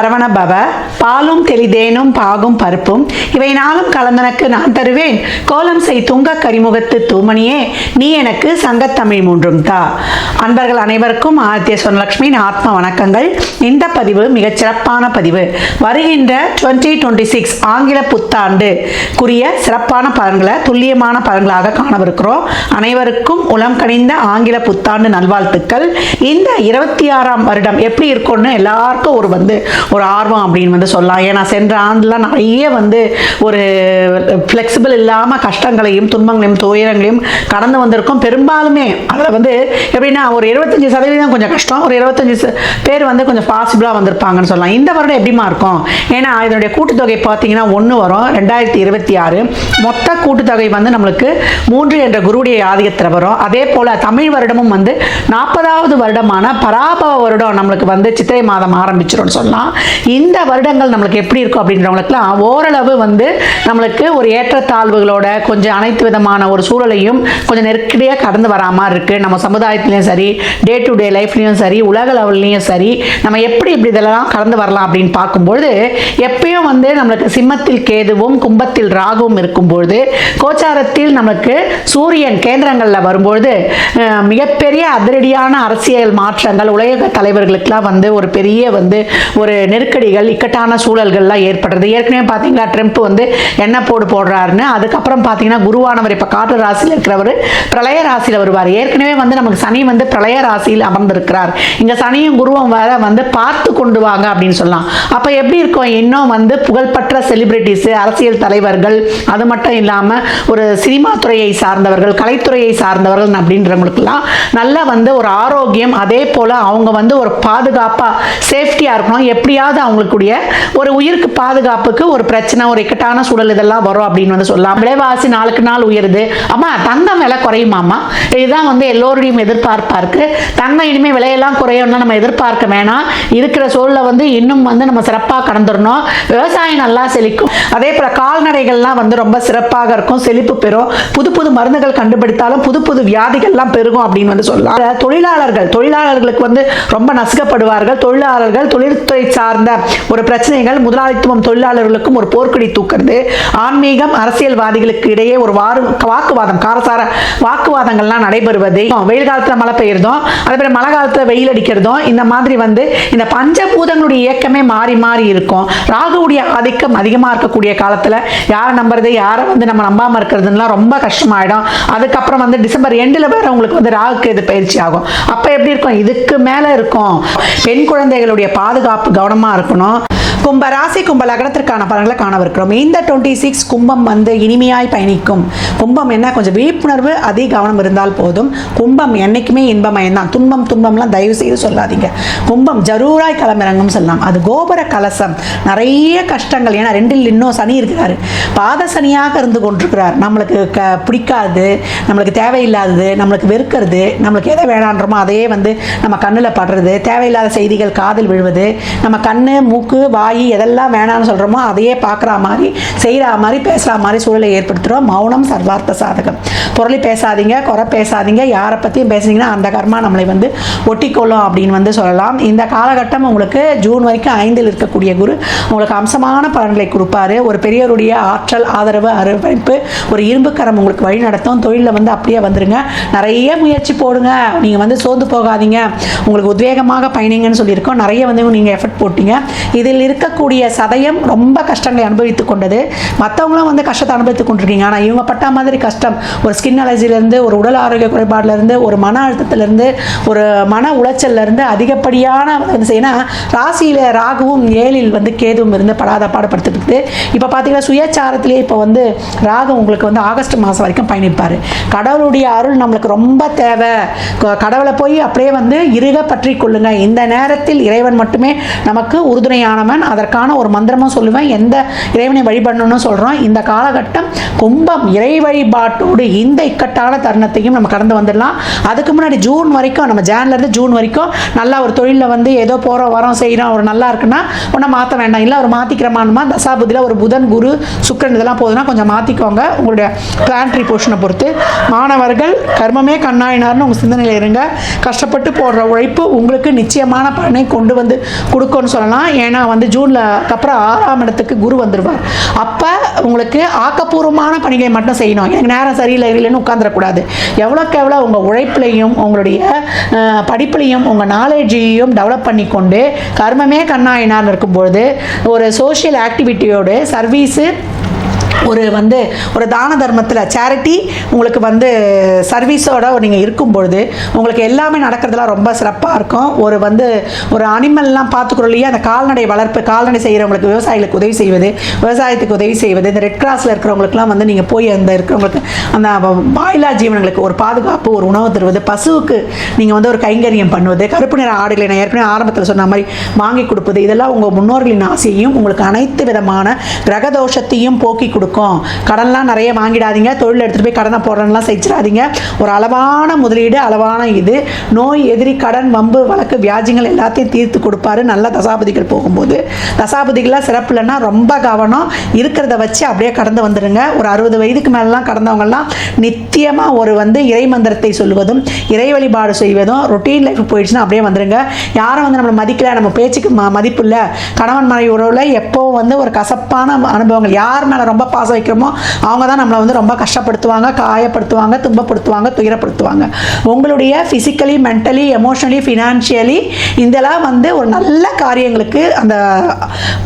சரவண பவ பாலும் தெளிதேனும் பாகும் பருப்பும். இவை நாளும் கலந்தனக்கு நான் தருவேன். கோலம் செய் துங்க கரிமுகத்து தூமணியே நீ எனக்கு சங்கத்தமிழ் மூன்றும் தா. அன்பர்கள் அனைவருக்கும் ஆதித்ய சொன்னலட்சுமியின் ஆத்ம வணக்கங்கள். இந்த பதிவு மிகச் சிறப்பான பதிவு. வருகின்ற டுவெண்ட்டி டுவெண்ட்டி சிக்ஸ் ஆங்கில புத்தாண்டு குரிய சிறப்பான பலன்களை துல்லியமான பலன்களாக காணவிருக்கிறோம். அனைவருக்கும் உளம் கணிந்த ஆங்கில புத்தாண்டு நல்வாழ்த்துக்கள். இந்த இருபத்தி ஆறாம் வருடம் எப்படி இருக்கும்னு எல்லாருக்கும் ஒரு வந்து ஒரு ஆர்வம் அப்படின்னு வந்து சொல்லலாம் ஏன்னா சென்ற ஆண்டில் நிறைய வந்து ஒரு ஃப்ளெக்சிபிள் இல்லாமல் கஷ்டங்களையும் துன்பங்களையும் துயரங்களையும் கடந்து வந்திருக்கும். பெரும்பாலுமே அதில் வந்து எப்படின்னா ஒரு இருபத்தஞ்சி சதவீதம் கொஞ்சம் கஷ்டம் ஒரு இருபத்தஞ்சி பேர் வந்து கொஞ்சம் பாசிபிளாக வந்திருப்பாங்கன்னு சொல்லலாம். இந்த வருடம் எப்படிமா இருக்கும்? ஏன்னா இதனுடைய கூட்டுத்தொகை பார்த்தீங்கன்னா ஒன்று வரும் ரெண்டாயிரத்தி இருபத்தி ஆறு. மொத்த கூட்டுத்தொகை வந்து நம்மளுக்கு மூன்று என்ற குருடைய ஆதிக்கத்தில் வரும். அதே போல் தமிழ் வருடமும் வந்து நாற்பதாவது வருடமான பராபவ வருடம் நம்மளுக்கு வந்து சித்திரை மாதம் ஆரம்பிச்சிரும்னு சொல்லலாம். இந்த வருடங்கள் நம்மளுக்கு எப்படி இருக்கும் அப்படின்றவங்களுக்குலாம் ஓரளவு வந்து நம்மளுக்கு ஒரு ஏற்றத்தாழ்வுகளோட கொஞ்சம் அனைத்து விதமான ஒரு சூழலையும் கொஞ்சம் நெருக்கடியாக கடந்து வரா மாதிரி இருக்குது நம்ம சமுதாயத்துலேயும் சரி டே டு டே லைஃப்லேயும் சரி உலக லெவல்லையும் சரி நம்ம எப்படி இப்படி இதெல்லாம் கடந்து வரலாம் அப்படின்னு பார்க்கும்பொழுது எப்பயும் வந்து நம்மளுக்கு சிம்மத்தில் கேதுவும் கும்பத்தில் ராகுவும் இருக்கும்பொழுது கோச்சாரத்தில் நமக்கு சூரியன் கேந்திரங்களில் வரும்பொழுது மிகப்பெரிய அதிரடியான அரசியல் மாற்றங்கள் உலக தலைவர்களுக்கெல்லாம் வந்து ஒரு பெரிய வந்து ஒரு நெருக்கடிகள் இக்கட்டான சூழல்கள்லாம் ஏற்படுறது. ஏற்கனவே பார்த்தீங்கன்னா ட்ரம்ப் வந்து என்ன போடு போடுறாருன்னு அதுக்கப்புறம் பார்த்தீங்கன்னா குருவானவர் இப்போ காற்று ராசியில் இருக்கிறவர் பிரளய ராசியில் வருவார். ஏற்கனவே வந்து நமக்கு சனி வந்து பிரளய ராசியில் அமர்ந்திருக்கிறார். இங்கே சனியும் குருவும் வர வந்து பார்த்து கொண்டு வாங்க அப்படின்னு சொல்லலாம். அப்போ எப்படி இருக்கும்? இன்னும் வந்து புகழ்பெற்ற செலிபிரிட்டிஸு அரசியல் தலைவர்கள் அது மட்டும் இல்லாமல் ஒரு சினிமா துறையை சார்ந்தவர்கள் கலைத்துறையை சார்ந்தவர்கள் அப்படின்றவங்களுக்கெல்லாம் நல்லா வந்து ஒரு ஆரோக்கியம் அதே போல் அவங்க வந்து ஒரு பாதுகாப்பாக சேஃப்டியாக இருக்கணும். எப்படியாவது அவங்களுக்குடைய ஒரு உயிருக்கு பாதுகாப்புக்கு ஒரு பிரச்சனை ஒரு இக்கட்டான சூழல் இதெல்லாம் வரும் அப்படின்னு வந்து சொல்லலாம். விலைவாசி நாளுக்கு நாள் உயருது. அம்மா தங்கம் விலை குறையுமாம்மா? இதுதான் வந்து எல்லோருடையும் எதிர்பார்ப்பா இருக்கு. தங்கம் இனிமேல் விலையெல்லாம் குறையும்னா நம்ம எதிர்பார்க்க வேணாம். இருக்கிற சூழலை வந்து இன்னும் வந்து நம்ம சிறப்பாக கடந்துடணும். விவசாயம் நல்லா செழிக்கும். அதே போல் கால்நடைகள்லாம் வந்து ரொம்ப சிறப்பாக இருக்கும். செழிப்பு பெறும். புது புது மருந்துகள் கண்டுபிடித்தாலும் புது புது வியாதிகள்லாம் பெருகும் அப்படின்னு வந்து சொல்லலாம். தொழிலாளர்கள் தொழிலாளர்களுக்கு வந்து ரொம்ப நசுக்கப்படுவார்கள். தொழிலாளர்கள் தொழில்துறை சார்ந்த ஒரு பிரச்சனை பிரச்சனைகள் முதலாளித்துவம் தொழிலாளர்களுக்கும் ஒரு போர்க்கொடி தூக்குறது. ஆன்மீகம் அரசியல்வாதிகளுக்கு இடையே ஒரு வாரு வாக்குவாதம் காரசார வாக்குவாதங்கள்லாம் நடைபெறுவது. வெயில் காலத்தில் மழை பெய்யறதும் அதேபோல் மழை காலத்தில் வெயில் அடிக்கிறதும் இந்த மாதிரி வந்து இந்த பஞ்சபூதங்களுடைய இயக்கமே மாறி மாறி இருக்கும். ராகுவுடைய ஆதிக்கம் அதிகமாக இருக்கக்கூடிய காலத்தில் யாரை நம்புறது யாரை வந்து நம்ம நம்பாமல் இருக்கிறதுலாம் ரொம்ப கஷ்டமாயிடும். அதுக்கப்புறம் வந்து டிசம்பர் எண்டில் வேற உங்களுக்கு வந்து ராகுக்கு இது பயிற்சி ஆகும். அப்போ எப்படி இருக்கும்? இதுக்கு மேலே இருக்கும். பெண் குழந்தைகளுடைய பாதுகாப்பு கவனமாக இருக்கணும். கும்ப ராசி கும்ப லக்னத்திற்கான பலன்களை காணவிருக்கிறோம். இந்த டுவெண்ட்டி சிக்ஸ் கும்பம் வந்து இனிமையாய் பயணிக்கும். கும்பம் என்ன? கொஞ்சம் விழிப்புணர்வு அதிக கவனம் இருந்தால் போதும். கும்பம் என்னைக்குமே இன்பமயம் தான் துன்பம் துன்பம்லாம் தயவு செய்து சொல்லாதீங்க. கும்பம் ஜரூராய் களமிறங்கும் சொல்லலாம் அது கோபுர கலசம். நிறைய கஷ்டங்கள். ஏன்னா ரெண்டில் இன்னும் சனி இருக்கிறாரு. பாத சனியாக இருந்து கொண்டிருக்கிறார். நம்மளுக்கு க பிடிக்காது. நம்மளுக்கு தேவையில்லாதது. நம்மளுக்கு வெறுக்கிறது. நம்மளுக்கு எதை வேணான்றமோ அதையே வந்து நம்ம கண்ணில் படுறது. தேவையில்லாத செய்திகள் காதில் விழுவது. நம்ம கண் மூக்கு வாய் எதெல்லாம் வேணாம்னு சொல்கிறோமோ அதையே பார்க்குற மாதிரி செய்கிற மாதிரி பேசுகிற மாதிரி சூழலை ஏற்படுத்துகிறோம். மௌனம் சர்வார்த்த சாதகம். பொருளி பேசாதீங்க குறை பேசாதீங்க யாரை பற்றியும் பேசுனீங்கன்னா அந்த கர்மா நம்மளை வந்து ஒட்டிக்கொள்ளும் அப்படின்னு வந்து சொல்லலாம். இந்த காலகட்டம் உங்களுக்கு ஜூன் வரைக்கும் ஐந்தில் இருக்கக்கூடிய குரு உங்களுக்கு அம்சமான பலன்களை கொடுப்பாரு. ஒரு பெரியவருடைய ஆற்றல் ஆதரவு அரவணைப்பு ஒரு இரும்புக்கரம் உங்களுக்கு வழி நடத்தும். தொழிலில் வந்து அப்படியே வந்துருங்க. நிறைய முயற்சி போடுங்க. நீங்கள் வந்து சோர்ந்து போகாதீங்க. உங்களுக்கு உத்வேகமாக பயணிங்கன்னு சொல்லியிருக்கோம். நிறைய வந்து நீங்கள் எஃபர்ட் போட்டீங்க. இதில் இருக்க இருக்கக்கூடிய சதயம் ரொம்ப கஷ்டங்களை அனுபவித்து கொண்டது. மற்றவங்களும் வந்து கஷ்டத்தை அனுபவித்து கொண்டிருக்கீங்க. ஆனால் இவங்க பட்ட மாதிரி கஷ்டம். ஒரு ஸ்கின் அலர்ஜிலேருந்து ஒரு உடல் ஆரோக்கிய குறைபாடுலேருந்து ஒரு மன அழுத்தத்திலேருந்து ஒரு மன உளைச்சல்லேருந்து அதிகப்படியான வந்து செய்யணும் ராசியில் ராகுவும் ஏழில் வந்து கேதுவும் இருந்து படாத பாடுபடுத்திட்டு இப்போ பார்த்தீங்கன்னா சுயச்சாரத்திலேயே இப்போ வந்து ராகு உங்களுக்கு வந்து ஆகஸ்ட் மாதம் வரைக்கும் பயணிப்பார். கடவுளுடைய அருள் நம்மளுக்கு ரொம்ப தேவை. கடவுளை போய் அப்படியே வந்து இருக பற்றி கொள்ளுங்க. இந்த நேரத்தில் இறைவன் மட்டுமே நமக்கு உறுதுணையானவன். அதை அதற்கான ஒரு மந்திரமும் சொல்லுவேன். எந்த இறைவனை வழிபடணும்னு சொல்கிறோம் இந்த காலகட்டம் கும்பம் இறை வழிபாட்டோடு இந்த இக்கட்டான தருணத்தையும் நம்ம கடந்து வந்துடலாம். அதுக்கு முன்னாடி ஜூன் வரைக்கும் நம்ம ஜான்லேருந்து ஜூன் வரைக்கும் நல்லா ஒரு தொழிலில் வந்து ஏதோ போகிறோம் வரோம் செய்கிறோம் ஒரு நல்லா இருக்குன்னா ஒன்றும் மாற்ற வேண்டாம். இல்லை ஒரு மாற்றிக்கிறமானுமா தசாபுதியில் ஒரு புதன் குரு சுக்கரன் இதெல்லாம் போகுதுன்னா கொஞ்சம் மாற்றிக்கோங்க உங்களுடைய பிளான்ட்ரி போர்ஷனை பொறுத்து. மாணவர்கள் கர்மமே கண்ணாயினார்னு உங்கள் சிந்தனையில் இருங்க. கஷ்டப்பட்டு போடுற உழைப்பு உங்களுக்கு நிச்சயமான பலனை கொண்டு வந்து கொடுக்கும்னு சொல்லலாம். ஏன்னா வந்து ஜூனில் அப்புறம் ஆறாம் இடத்துக்கு குரு வந்துடுவார் அப்போ உங்களுக்கு ஆக்கப்பூர்வமான பணிகளை மட்டும் செய்யணும். எனக்கு நேரம் சரியில்லை இல்லைன்னு உட்காந்துடக்கூடாது எவ்வளோக்கு எவ்வளோ உங்கள் உழைப்புலையும் உங்களுடைய படிப்புலையும் உங்கள் நாலேஜையும் டெவலப் பண்ணிக்கொண்டு கர்மமே கண்ணாயினான்னு இருக்கும்பொழுது ஒரு சோஷியல் ஆக்டிவிட்டியோடு சர்வீஸு ஒரு வந்து ஒரு தான தர்மத்தில் சேரிட்டி உங்களுக்கு வந்து சர்வீஸோட நீங்கள் இருக்கும் பொழுது உங்களுக்கு எல்லாமே நடக்கிறதுலாம் ரொம்ப சிறப்பாக இருக்கும். ஒரு வந்து ஒரு அனிமல்லாம் பார்த்துக்கிறோம் இல்லையா அந்த கால்நடை வளர்ப்பு கால்நடை செய்கிறவங்களுக்கு விவசாயிகளுக்கு உதவி செய்வது விவசாயத்துக்கு உதவி செய்வது இந்த ரெட் கிராஸில் இருக்கிறவங்களுக்குலாம் வந்து நீங்கள் போய் அந்த இருக்கிறவங்களுக்கு அந்த வாயிலா ஜீவனங்களுக்கு ஒரு பாதுகாப்பு ஒரு உணவு தருவது பசுவுக்கு நீங்கள் வந்து ஒரு கைங்கரியம் பண்ணுவது கருப்பு நிற ஆடுகளை நான் ஏற்கனவே ஆரம்பத்தில் சொன்ன மாதிரி வாங்கி கொடுப்பது இதெல்லாம் உங்கள் முன்னோர்களின் ஆசையும் உங்களுக்கு அனைத்து விதமான கிரகதோஷத்தையும் போக்கி கொடுக்கும். கடன்லாம் நிறைய வாங்கிடாதீங்க. தொழில் எடுத்துகிட்டு போய் கடனை போடுறதுலாம் செஞ்சிடாதீங்க. ஒரு அளவான முதலீடு அளவான இது. நோய் எதிரி கடன் வம்பு வழக்கு வியாஜிகள் எல்லாத்தையும் தீர்த்து கொடுப்பாரு. நல்ல தசாபதிகள் போகும்போது. தசாபதிகள்லாம் சிறப்பு இல்லைன்னா ரொம்ப கவனம் இருக்கிறத வச்சு அப்படியே கடந்து வந்துடுங்க. ஒரு அறுபது வயதுக்கு மேலாம் கடந்தவங்கலாம் நித்தியமாக ஒரு வந்து இறை மந்திரத்தை சொல்லுவதும் இறை வழிபாடு செய்வதும் ரொட்டீன் லைஃப் போயிடுச்சுன்னா அப்படியே வந்துடுங்க. யாரும் வந்து நம்மளை மதிக்கல நம்ம பேச்சுக்கு ம மதிப்பு இல்லை. கணவன் மனைவி உறவில் எப்போ வந்து ஒரு கசப்பான அனுபவங்கள். யார் மேலே ரொம்ப பாசம் வைக்கிறோமோ அவங்க தான் நம்மளை வந்து ரொம்ப கஷ்டப்படுத்துவாங்க காயப்படுத்துவாங்க துன்பப்படுத்துவாங்க துயரப்படுத்துவாங்க. உங்களுடைய ஃபிசிக்கலி மென்டலி எமோஷனலி ஃபினான்ஷியலி இதெல்லாம் வந்து ஒரு நல்ல காரியங்களுக்கு அந்த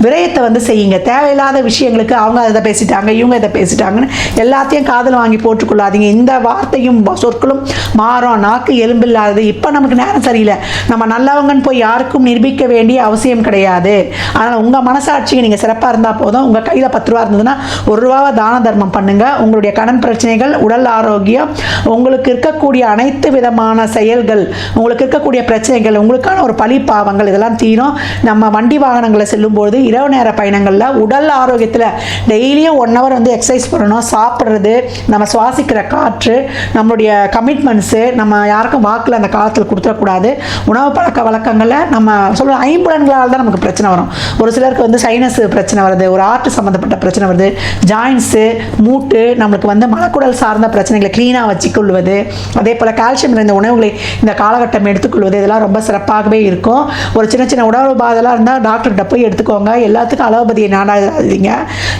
விரயத்தை வந்து செய்யுங்க. தேவையில்லாத விஷயங்களுக்கு அவங்க அதை பேசிட்டாங்க இவங்க இதை பேசிட்டாங்கன்னு எல்லாத்தையும் காதில் வாங்கி போட்டுக்கொள்ளாதீங்க. இந்த வார்த்தையும் சொற்களும் மாறும். நாக்கு எலும்பில்லாதது. இப்போ நமக்கு நேரம் சரியில்லை. நம்ம நல்லவங்கன்னு போய் யாருக்கும் நிரூபிக்க வேண்டிய அவசியம் கிடையாது. அதனால் உங்கள் மனசாட்சிக்கு நீங்கள் சிறப்பாக இருந்தால் போதும். உங்கள் கையில் பத்து ரூபா இருந்ததுன்னா ஒரு ரூபாவை தான தர்மம் பண்ணுங்க. உங்களுடைய கடன் பிரச்சனைகள் உடல் ஆரோக்கியம் உங்களுக்கு இருக்கக்கூடிய அனைத்து விதமான செயல்கள் உங்களுக்கு இருக்கக்கூடிய பிரச்சனைகள் உங்களுக்கான ஒரு பழி பாவங்கள் இதெல்லாம் தீரும். நம்ம வண்டி வாகனங்களை செல்லும்போது இரவு நேர பயணங்களில் உடல் ஆரோக்கியத்தில் டெய்லியும் ஒன் ஹவர் வந்து எக்ஸசைஸ் பண்ணணும். சாப்பிட்றது நம்ம சுவாசிக்கிற காற்று நம்மளுடைய கமிட்மெண்ட்ஸு நம்ம யாருக்கும் வாக்கில் அந்த காலத்தில் கொடுத்துடக்கூடாது. உணவு பழக்க வழக்கங்களை நம்ம சொல்ல ஐம்புலன்களால் தான் நமக்கு பிரச்சனை வரும். ஒரு சிலருக்கு வந்து சைனஸ் பிரச்சனை வருது ஒரு ஆர்ட் சம்மந்தப்பட்ட பிரச்சனை வருது. ஜாயின்ஸு மூட்டு நம்மளுக்கு வந்து மலக்குடல் சார்ந்த பிரச்சனைகளை க்ளீனாக வச்சுக்கொள்வது அதே போல் கால்சியம் நிறைந்த உணவுகளை இந்த காலகட்டம் எடுத்துக்கொள்வது இதெல்லாம் ரொம்ப சிறப்பாகவே இருக்கும். ஒரு சின்ன சின்ன உணவு உபாதெல்லாம் இருந்தால் டாக்டர்கிட்ட போய் எடுத்துக்கோங்க. எல்லாத்துக்கும் அலோபதியை நாடாதீங்க.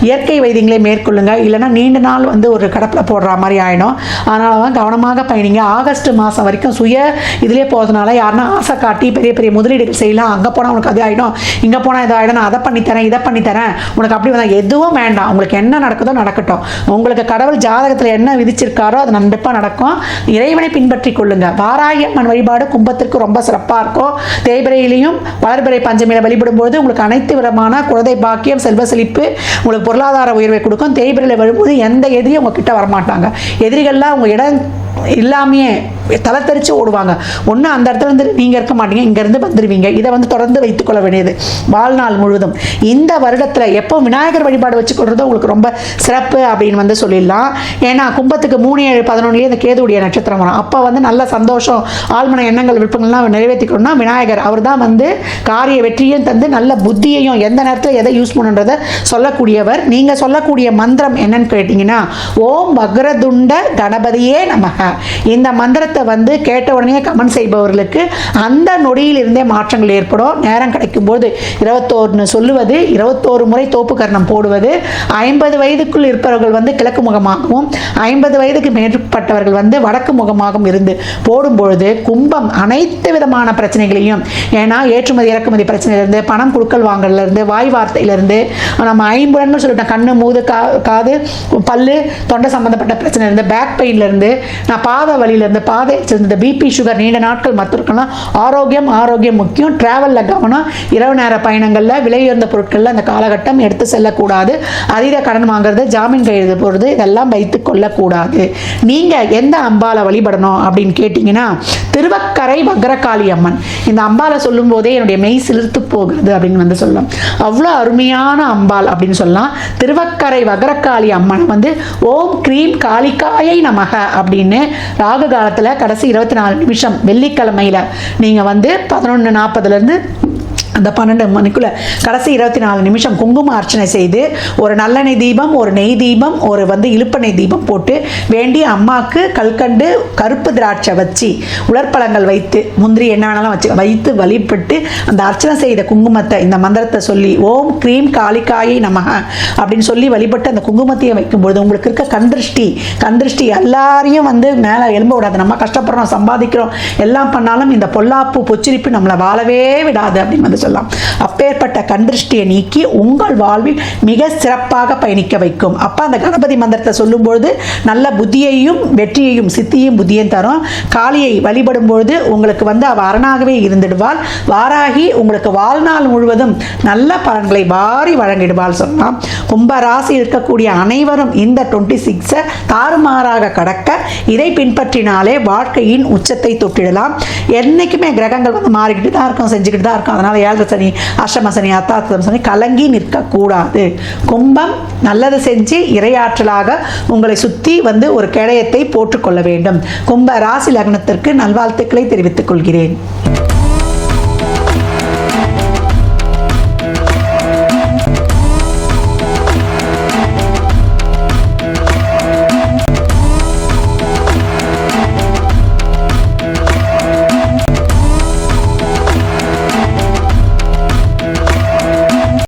இயற்கை வைத்தியங்களை மேற்கொள்ளுங்க. இல்லைன்னா நீண்ட நாள் வந்து ஒரு கடப்பில் போடுற மாதிரி ஆகிடும் அதனால தான் கவனமாக பயணிங்க. ஆகஸ்ட் மாதம் வரைக்கும் சுய இதிலே போகிறதுனால யாருன்னா ஆசை காட்டி பெரிய பெரிய முதலீடுகள் செய்யலாம். அங்கே போனால் உனக்கு அது ஆகிடும் இங்கே போனால் இதாகிடும் நான் அதை பண்ணித்தரேன் இதை பண்ணித்தரேன். உனக்கு அப்படி வந்தால் எதுவும் வேண்டாம். உங்களுக்கு என்ன நடக்குதோ நடக்கட்டும். உங்களுக்கு கடவுள் ஜாதகத்தில் என்ன விதிச்சிருக்காரோ அது கண்டிப்பாக நடக்கும். இறைவனை பின்பற்றி கொள்ளுங்க. வாராயம்மன் வழிபாடு கும்பத்திற்கு ரொம்ப சிறப்பாக இருக்கும். தேய்பிரையிலையும் வளர்பிறை பஞ்சமியில் வழிபடும்போது உங்களுக்கு அனைத்து விதமான குழந்தை பாக்கியம் செல்வ செழிப்பு உங்களுக்கு பொருளாதார உயர்வை கொடுக்கும். தேய்பிரையில் வரும்போது எந்த எதிரியும் உங்ககிட்ட வரமாட்டாங்க. எதிரிகள்லாம் உங்கள் இடம் இல்லாமையே தலை தெரிச்சு ஓடுவாங்க. ஒன்று அந்த இடத்துல இருந்து நீங்கள் இருக்க மாட்டீங்க இங்கேருந்து வந்துடுவீங்க இதை வந்து தொடர்ந்து வைத்துக்கொள்ள வேண்டியது வாழ்நாள் முழுவதும். இந்த வருடத்தில் எப்போ விநாயகர் வழிபாடு வச்சுக்கொள்றதோ உங்களுக்கு ரொம்ப ரொம்ப சிறப்பு அப்படின்னு வந்து சொல்லிடலாம். ஏன்னா கும்பத்துக்கு மூணு ஏழு பதினொன்றுலேயே இந்த கேதுடைய நட்சத்திரம் வரும். அப்போ வந்து நல்ல சந்தோஷம் ஆழ்மன எண்ணங்கள் விருப்பங்கள்லாம் நிறைவேற்றிக்கணும்னா விநாயகர். அவர் தான் வந்து காரிய வெற்றியும் தந்து நல்ல புத்தியையும் எந்த நேரத்தில் எதை யூஸ் பண்ணுன்றதை சொல்லக்கூடியவர். நீங்கள் சொல்லக்கூடிய மந்திரம் என்னன்னு கேட்டிங்கன்னா ஓம் வக்ரதுண்ட கணபதியே நமக. இந்த மந்திரத்தை வந்து கேட்ட உடனே கமெண்ட் செய்பவர்களுக்கு அந்த நொடியிலிருந்தே மாற்றங்கள் ஏற்படும். நேரம் கிடைக்கும்போது இருபத்தோருன்னு சொல்லுவது இருபத்தோரு முறை தோப்பு கர்ணம் போடுவது ஐம்பது வயதுக்குள் இருப்பவர்கள் வந்து கிழக்கு முகமாகவும் ஐம்பது வயதுக்கு மேற்பட்டவர்கள் வந்து வடக்கு முகமாகவும் இருந்து போடும்பொழுது கும்பம் அனைத்து விதமான பிரச்சனைகளையும் ஏன்னா ஏற்றுமதி இறக்குமதி பிரச்சனையிலேருந்து பணம் குழுக்கள் வாங்கலேருந்து வாய் வார்த்தையிலேருந்து நம்ம ஐம்புலன்னு சொல்லிட்டோம் கண்ணு மூது கா காது பல்லு தொண்டை சம்மந்தப்பட்ட பிரச்சனை இருந்து பேக் பெயின்லேருந்து நான் பாதை வழியிலேருந்து பாதை இந்த பிபி சுகர் நீண்ட நாட்கள் மற்றவர்கள்லாம் ஆரோக்கியம் ஆரோக்கியம் முக்கியம் ட்ராவலில் கவனம் இரவு நேர பயணங்களில் விலையுயர்ந்த பொருட்களில் அந்த காலகட்டம் எடுத்து செல்லக்கூடாது அதீத கடன் வாங்குறது ஜாமீன் கையெழுத்து போடுறது இதெல்லாம் வைத்து கொள்ளக்கூடாது. நீங்கள் எந்த அம்பாலை வழிபடணும் அப்படின்னு கேட்டிங்கன்னா திருவக்கரை வக்ரகாளி அம்மன். இந்த அம்பாலை சொல்லும் போதே என்னுடைய மெய் சிலிர்த்து போகிறது அப்படின்னு வந்து சொல்லலாம். அவ்வளோ அருமையான அம்பாள் அப்படின்னு சொல்லலாம். திருவக்கரை வக்ரகாளி அம்மன் வந்து ஓம் க்ரீம் காளிக்காயை நமக அப்படின்னு ராகு காலத்தில் கடைசி இருபத்தி நாலு நிமிஷம் வெள்ளிக்கிழமையில் நீங்கள் வந்து பதினொன்று நாற்பதுலேருந்து அந்த பன்னெண்டு மணிக்குள்ள கடைசி இருபத்தி நாலு நிமிஷம் குங்கும அர்ச்சனை செய்து ஒரு நல்லெண்ணெய் தீபம் ஒரு நெய் தீபம் ஒரு வந்து இழுப்பெண்ணெய் தீபம் போட்டு வேண்டி அம்மாவுக்கு கல்கண்டு கருப்பு திராட்சை வச்சு உலர்பழங்கள் வைத்து முந்திரி என்ன வேணாலும் வச்சு வைத்து வழிபட்டு அந்த அர்ச்சனை செய்த குங்குமத்தை இந்த மந்திரத்தை சொல்லி ஓம் க்ரீம் காளிக்காயை நம அப்படின்னு சொல்லி வழிபட்டு அந்த குங்குமத்தையும் வைக்கும்பொழுது உங்களுக்கு இருக்க கந்திருஷ்டி கந்திருஷ்டி எல்லாரையும் வந்து மேலே எலும்ப விடாது. நம்ம கஷ்டப்படுறோம் சம்பாதிக்கிறோம் எல்லாம் பண்ணாலும் இந்த பொல்லாப்பு பொச்சிரிப்பு நம்மளை வாழவே விடாது அப்படின்னு வந்து சொல்லலாம் அப்பேற்பட்ட கண்திருஷ்டியை நீக்கி உங்கள் வாழ்வில் மிக சிறப்பாக பயணிக்க வைக்கும். அப்போ அந்த கணபதி மந்திரத்தை சொல்லும்பொழுது நல்ல புத்தியையும் வெற்றியையும் சித்தியும் புத்தியும் தரும். காளியை வழிபடும் பொழுது உங்களுக்கு வந்து அவ அரணாகவே இருந்துடுவாள். வாராகி உங்களுக்கு வாழ்நாள் முழுவதும் நல்ல பலன்களை வாரி வழங்கிடுவாள் சொல்லலாம் கும்ப ராசி இருக்கக்கூடிய அனைவரும் இந்த டுவெண்ட்டி சிக்ஸை தாறுமாறாக கடக்க இதை பின்பற்றினாலே வாழ்க்கையின் உச்சத்தை தொட்டிடலாம். என்னைக்குமே கிரகங்கள் வந்து மாறிக்கிட்டு தான் இருக்கும் செஞ்சுக்கிட்டு தான் இருக்கும். அதனால் ஏழரை சனி அஷ்டம சனி அத்தாத்தம் சனி கலங்கி நிற்கக்கூடாது. கும்பம் நல்லது செஞ்சு இரையாற்றலாக உங்களை சுற்றி வந்து ஒரு கேடயத்தை போற்றுக்கொள்ள வேண்டும். கும்ப ராசி லக்னத்திற்கு நல்வாழ்த்துக்களை தெரிவித்துக் கொள்கிறேன்.